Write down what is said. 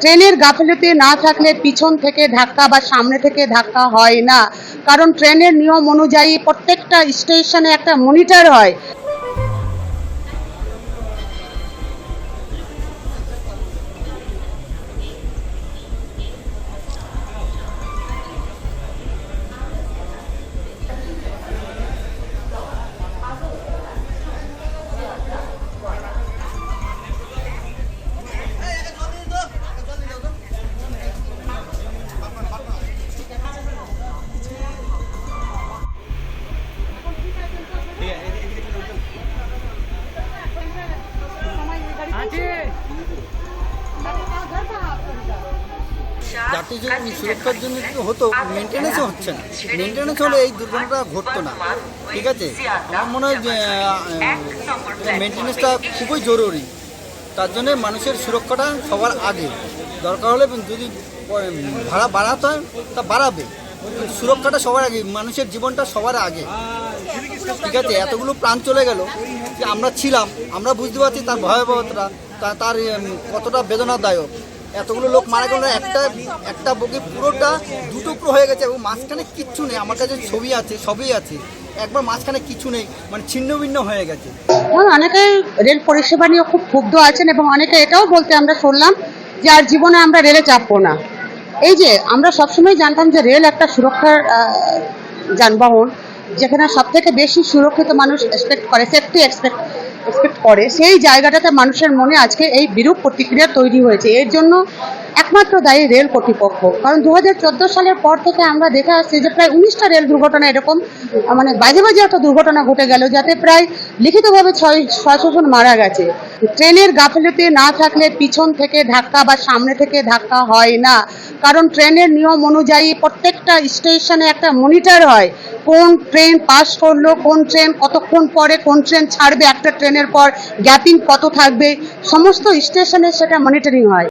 ট্রেনের গাফিলতি না থাকলে পিছন থেকে ধাক্কা বা সামনে থেকে ধাক্কা হয় না। কারণ ট্রেনের নিয়ম অনুযায়ী প্রত্যেকটা স্টেশনে একটা মনিটর হয়। যাত্রী যদি সুরক্ষার জন্য একটু হতো? মেনটেন্যান্সও হচ্ছে না। মেনটেন্যান্স হলে এই দুর্ঘটনাটা ঘটতো না। ঠিক আছে? আমার মনে হয় মেনটেন্যান্সটা খুবই জরুরি। তার জন্য মানুষের সুরক্ষাটা সবার আগে। দরকার হলে যদি ভাড়া বাড়াতে হয় তা বাড়াবে। সুরক্ষাটা সবার আগে মানুষের জীবনটা সবার আগে। ঠিক আছে? এতগুলো প্রাণ চলে গেল। যে আমরা ছিলাম, আমরা বুঝতে পারছি তার ভয়াবহতা তার কতটা বেদনাদায়ক। এতগুলো লোক মারা গেল, একটা একটা বগি পুরোটা দুটুকরো হয়ে গেছে, এবং মাঝখানে কিচ্ছু নেই। আমার কাছে ছবি আছে, সবই আছে। একবার মাঝখানে কিছু নেই মানে ছিন্ন ভিন্ন হয়ে গেছে। অনেকে রেল পরিষেবা নিয়ে খুব ক্ষুব্ধ আছেন, এবং অনেকে এটাও বলতে আমরা শুনলাম যে আর জীবনে আমরা রেলে চাপবো না। এই যে, আমরা সবসময় জানতাম যে রেল একটা সুরক্ষার যানবাহন যেখানে সব থেকে বেশি সুরক্ষিত মানুষ এক্সপেক্ট করে সেফটি এক্সপেক্ট এক্সপেক্ট করে, সেই জায়গাটাতে মানুষের মনে আজকে এই বিরূপ প্রতিক্রিয়া তৈরি হয়েছে। এর জন্য একমাত্র দায়ী রেল কর্তৃপক্ষ। কারণ দু হাজার চোদ্দ সালের পর থেকে আমরা দেখে আসছি যে প্রায় উনিশটা রেল দুর্ঘটনা এরকম মানে বাজে বাজে একটা দুর্ঘটনা ঘটে গেল যাতে প্রায় লিখিতভাবে ছয়, ছয়শো জন মারা গেছে। ট্রেনের গাফিলতি না থাকলে পিছন থেকে ধাক্কা বা সামনে থেকে ধাক্কা হয় না। কারণ ট্রেনের নিয়ম অনুযায়ী প্রত্যেকটা স্টেশনে একটা মনিটর হয়। কোন ট্রেন পাস করল, কোন ট্রেন কতক্ষণ পরে, কোন ট্রেন ছাড়বে, একটা ট্রেনের পর গ্যাপিং কত থাকবে, সমস্ত স্টেশনে সেটা মনিটরিং হয়।